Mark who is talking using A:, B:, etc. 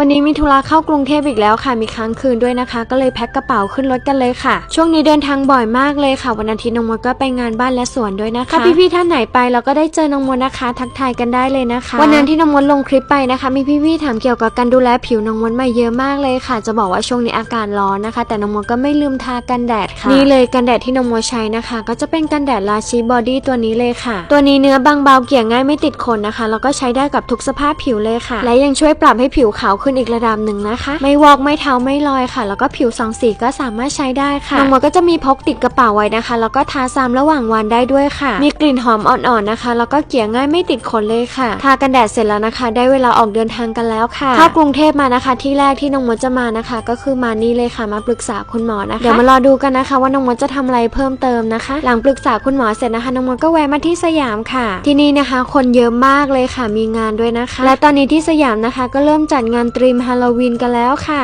A: วันนี้มีธุระเข้ากรุงเทพอีกแล้วค่ะ มีค้างคืนด้วยนะคะ ก็เลยแพ็คกระเป๋าขึ้นรถกันเลยค่ะ ช่วงนี้เดินทางบ่อยมากเลยค่ะ วันอาทิตย์น้องมดก็ไปงานบ้านและสวนด้วยนะคะถ้าพี่ๆท่านไหนไปเราก็ได้เจอน้องมดนะคะ ทักทายกันได้เลยนะคะ วันนั้นที่น้องมดลงคลิปไปนะคะ มีพี่ๆถามเกี่ยวกับการดูแลผิวน้องมดมาเยอะมากเลยค่ะ จะบอกว่าช่วงนี้อากาศร้อนนะคะ แต่น้องมดก็ไม่ลืมทากันแดดค่ะ นี่เลยกันแดดที่น้องมดใช้นะคะ ก็จะเป็นกันแดดลาชิบอดี้ตัวนี้เลยค่ะ ตัวนี้เนื้อบางเบาเกลี่ยง่ายไม่ติดขนนะคะแล้วก็ใช้ได้กับทุกสภาพผิวเลยค่ะ และยังช่วยปรับให้ผิวขาวขึ้นอีกระดับหนึ่งนะคะ ไม่วอกไม่เทาไม่ลอยค่ะ แล้วก็ผิวสองสีก็สามารถใช้ได้ค่ะน้องมดก็จะมีพกติดกระเป๋าไว้นะคะ แล้วก็ทาซ้ำระหว่างวันได้ด้วยค่ะ มีกลิ่นหอมอ่อนๆนะคะ แล้วก็เกลี่ยง่ายไม่ติดขนเลยค่ะ ทากันแดดเสร็จแล้วนะคะ ได้เวลาออกเดินทางกันแล้วค่ะถ้ากรุงเทพมานะคะ ที่แรกที่น้องมดจะมานะคะ ก็คือมานี่เลยค่ะมาปรึกษาคุณหมอนะคะเดี๋ยวมารอดูกันนะคะ ว่าน้องมดจะทำอะไรเพิ่มเติมนะคะ หลังปรึกษาคุณหมอเสร็จนะคะน้องมดก็แวะมาที่สยามค่ะ ที่นี่นะคะ คนเยอะมากเลยค่ะมีงานด้วยนะคะ และตอนนี้ที่สยามนะคะก็เริ่มจัดงานรีมฮาโลวีนกันแล้วค่ะ